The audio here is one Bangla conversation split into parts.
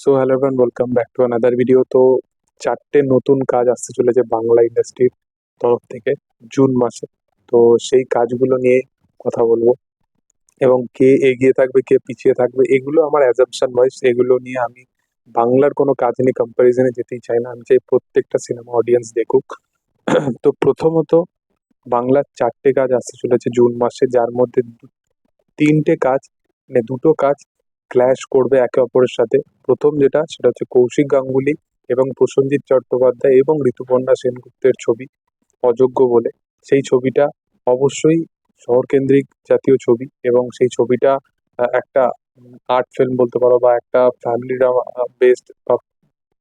So hello everyone welcome back to another video তো চারটে নতুন কাজ আসতে চলেছে বাংলা ইন্ডাস্ট্রির তরফ থেকে, জুন মাসে। তো সেই কাজগুলো নিয়ে কথা বলব। এবং কে এগিয়ে থাকবে, কে পিছিয়ে থাকবে, এগুলো আমার অ্যাজাম্পশন ওয়াইজ এগুলো নিয়ে আমি বাংলার কোনো কাজ নিয়ে কম্প্যারিজনে যেতেই চাই না। আমি চাই প্রত্যেকটা সিনেমা অডিয়েন্স দেখুক। তো প্রথমত, বাংলার চারটে কাজ আসতে চলেছে জুন মাসে, যার মধ্যে তিনটে কাজ মানে দুটো কাজ ক্ল্যাশ করবে একে অপরের সাথে। প্রথম যেটা, সেটা হচ্ছে কৌশিক গাঙ্গুলি এবং প্রসেনজিৎ চট্টোপাধ্যায় এবং ঋতুপর্ণা সেনগুপ্তের ছবি, অযোগ্য বলে। সেই ছবিটা অবশ্যই শহরকেন্দ্রিক জাতীয় ছবি এবং সেই ছবিটা একটা আর্ট ফিল্ম বলতে পারো বা একটা ফ্যামিলি বেসড বা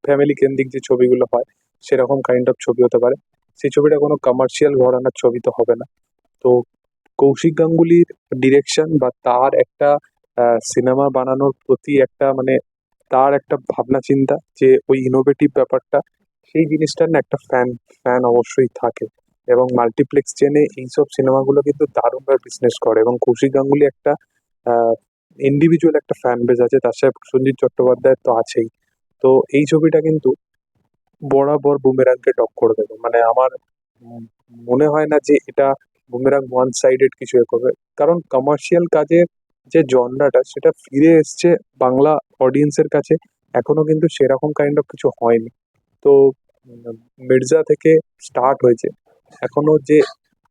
ফ্যামিলি কেন্দ্রিক যে ছবিগুলো হয়, সেরকম কাইন্ড অফ ছবি হতে পারে। সেই ছবিটা কোনো কমার্শিয়াল ঘরানার ছবি তো হবে না। তো কৌশিক গাঙ্গুলির ডিরেকশন বা তার একটা সিনেমা বানানোর প্রতি একটা মানে তার একটা ভাবনা চিন্তা যে ওই ইনোভেটিভ ব্যাপারটা, সেই জিনিসটার না একটা ফ্যান ফ্যান অবশ্যই থাকে। এবং মাল্টিপ্লেক্স চেনে এইসব সিনেমাগুলো কিন্তু দারুণভাবে বিজনেস করে এবং কৌশিক গাঙ্গুলি একটা ইন্ডিভিজুয়াল একটা ফ্যান বেজ আছে, তার সাথে সঞ্জিত চট্টোপাধ্যায় তো আছেই। তো এই ছবিটা কিন্তু বরাবর বুমেরাংকে টক করে দেবে। মানে আমার মনে হয় না যে এটা বুমেরাং ওয়ান সাইডেড কিছু এ করবে। কারণ কমার্শিয়াল কাজের যে জনরাটা সেটা ফিরে এসছে বাংলা অডিয়েন্সের কাছে, এখনও কিন্তু সেরকম কাইন্ড অফ কিছু হয়নি। তো মির্জা থেকে স্টার্ট হয়েছে। এখনও যে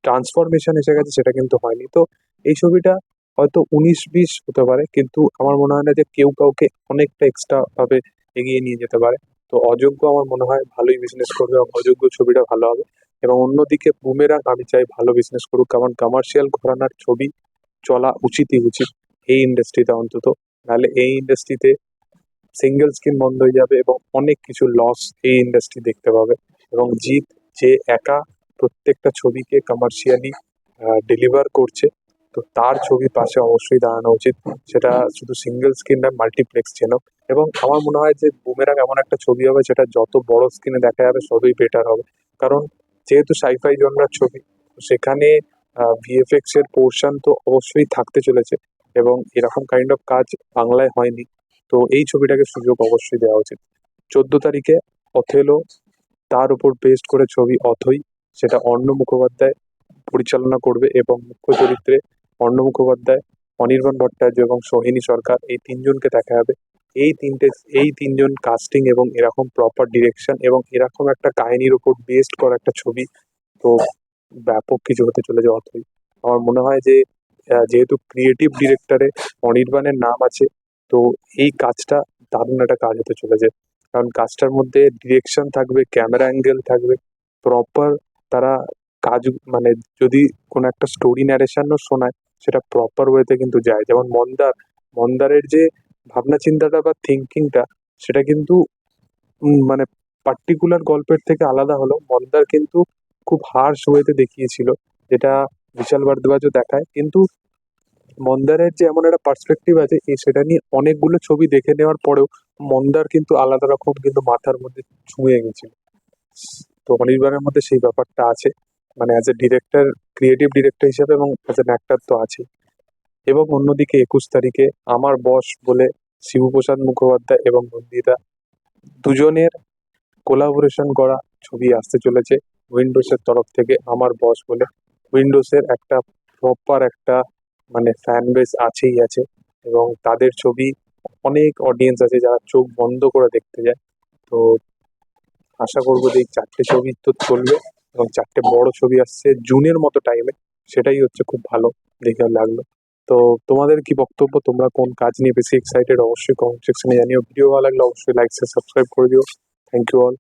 ট্রান্সফরমেশন এসে গেছে সেটা কিন্তু হয়নি। তো এই ছবিটা হয়তো উনিশ বিশ হতে পারে, কিন্তু আমার মনে হয় না যে কেউ কাউকে অনেকটা এক্সট্রা ভাবে এগিয়ে নিয়ে যেতে পারে। তো অযোগ্য আমার মনে হয় ভালোই বিজনেস করবে এবং অযোগ্য ছবিটা ভালো হবে। এবং অন্যদিকে বুমেরাং আমি চাই ভালো বিজনেস করুক, কারণ কমার্শিয়াল ঘরানার ছবি চলা উচিতই উচিত। এই ইন্ডাস্ট্রিতে অন্তত। নাহলে এই ইন্ডাস্ট্রিতে সিঙ্গেল স্ক্রিন বন্ধ হয়ে যাবে এবং অনেক কিছু লস এই ইন্ডাস্ট্রি দেখতে পাবে। এবং জিৎ যে একা প্রত্যেকটা ছবিকে কমার্শিয়ালি ডেলিভার করছে, তো তার ছবি পাশে অবশ্যই দাঁড়ানো উচিত। সেটা শুধু সিঙ্গেল স্ক্রিন না মাল্টিপ্লেক্স যেন এবং আমার মনে হয় যে বুমেরাং এমন একটা ছবি হবে সেটা যত বড় স্ক্রিনে দেখা যাবে, সবই বেটার হবে। কারণ যেহেতু সাইফাই জনরার ছবি সেখানে ভিএফএক্স এর পোর্শন তো অবশ্যই থাকতে চলেছে এবং এরকম কাইন্ড অফ কাজ বাংলায় হয়নি। তো এই ছবিটাকে সুযোগ অবশ্যই দেওয়া উচিত। চোদ্দ তারিখে অথেলো তার উপর বেস্ড করে ছবি অথই সেটা অর্ণ মুখোপাধ্যায় পরিচালনা করবে এবং মুখ্য চরিত্রে অর্ণ মুখোপাধ্যায়, অনির্বাণ ভট্টাচার্য এবং সোহিনী সরকার এই তিনজনকে দেখা যাবে এই তিনটে, এই তিনজন কাস্টিং এবং এরকম প্রপার ডিরেকশন এবং এরকম একটা কাহিনীর উপর বেসড করা একটা ছবি, তো ব্যাপক কিছু হতে চলেছে অথই আমার মনে হয় যে যেহেতু ক্রিয়েটিভ ডিরেক্টরে অনির্বাণের নাম আছে, তো এই কাজটা দারুণ একটা কাজ হতে চলেছে। কারণ কাজটার মধ্যে ডিরেকশন থাকবে ক্যামেরা অ্যাঙ্গেল থাকবে প্রপার তারা কাজ মানে যদি কোনো একটা স্টোরি ন্যারেশনও শোনায়, সেটা প্রপার ওয়েতে কিন্তু যায়। যেমন মন্দার, মন্দারের যে ভাবনা চিন্তাটা বা থিঙ্কিংটা সেটা কিন্তু মানে পার্টিকুলার গল্পের থেকে আলাদা হলো। মন্দার কিন্তু খুব হার্শ ওয়েতে দেখিয়েছিল, যেটা বিশাল ভারদ্বাজও দেখায়। কিন্তু মন্দারের যে এমন একটা পার্সপেক্টিভ আছে সেটা নিয়ে অনেকগুলো ছবি দেখে নেওয়ার পরেও মন্দার কিন্তু আলাদা রকম কিন্তু মাথার মধ্যে ছুঁয়ে গেছিল। তো অনির্বাণের মধ্যে সেই ব্যাপারটা আছে। মানে as a director creative director হিসেবে এবং অ্যাজ এন অ্যাক্টর তো আছে এবং অন্যদিকে একুশ তারিখে আমার বস বলে শিবপ্রসাদ মুখোপাধ্যায় এবং নন্দিতা দুজনের কোলাবোরেশন করা ছবি আসতে চলেছে। উইন্ডোজের তরফ থেকে আমার বস বলে, উইন্ডোজের একটা প্রপার একটা মানে ফ্যান বেস আছেই আছে এবং তাদের ছবি অনেক অডিয়েন্স আছে যারা চোখ বন্ধ করে দেখতে যায়। তো আশা করব যে এই চারটে ছবি তো চলবে এবং চারটে বড় ছবি আসছে জুনের মতো টাইমে সেটাই হচ্ছে খুব ভালো দেখে লাগল। তো তোমাদের কি বক্তব্য? তোমরা কোন কাজ নিয়ে বেশি এক্সাইটেড অবশ্যই কমেন্ট সেকশনে জানিও। ভিডিও ভালো লাগলে অবশ্যই লাইক সাবস্ক্রাইব করে দিও। Thank you all